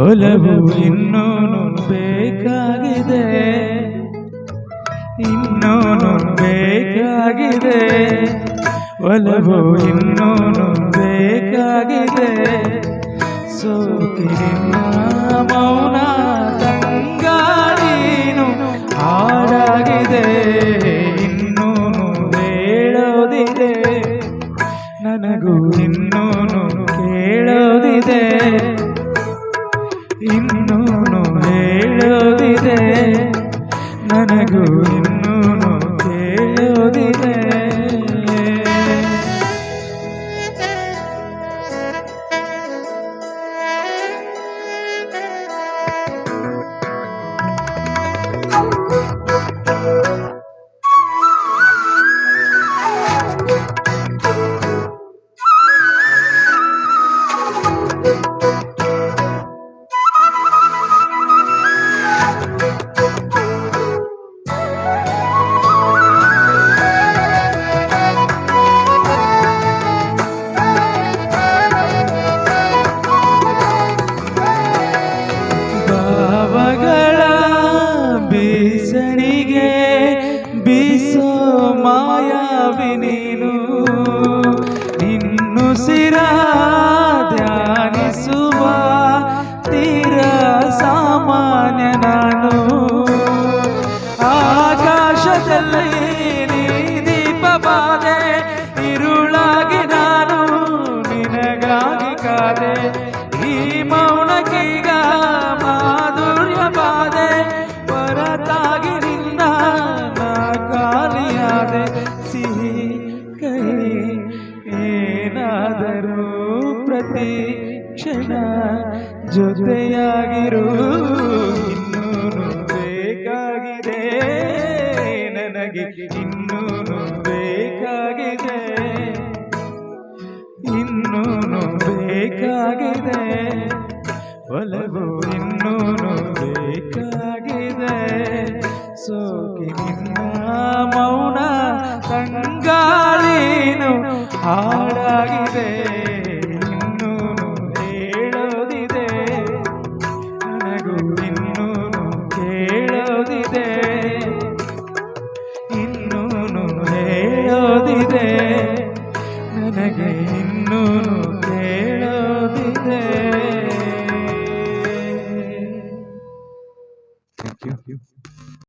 ಒಲವು ಇನ್ನೂ ಬೇಕಾಗಿದೆ. ಇನ್ನೂ ಬೇಕಾಗಿದೆ. ಒಲವು ಇನ್ನೂ ನನಗೂ ನೀನು ನಿನ್ನು ಸಿರ ಧ್ಯಾನಿಸುವ ತೀರ ಸಾಮಾನ್ಯ ನಾನು. ಆಕಾಶದಲ್ಲಿ ನೀ ದೀಪ ಬಾದೆ ಇರುಳಾಗಿ ನಾನು ನಿನಗಾಗಿ ಕಾದೆ. ಕ್ಷಣ ಜೊತೆಯಾಗಿರು ಇನ್ನೂನು ಬೇಕಾಗಿದೆ. ನನಗೆ ಇನ್ನೂನು ಬೇಕಾಗಿದೆ. ಇನ್ನೂನು ಬೇಕಾಗಿದೆ. ಒಲವು ಇನ್ನೂನು ಬೇಕಾಗಿದೆ. ಸೋಕಿ ನಿನ್ನ ಮೌನ ತಂಗಾಳೀನು ಹಾಡಾಗಿದೆ. ಹೇಳೋದಿದೆ ನನಗೆ ಇನ್ನೂ ಕೇಳೋದಿದೆ. Thank you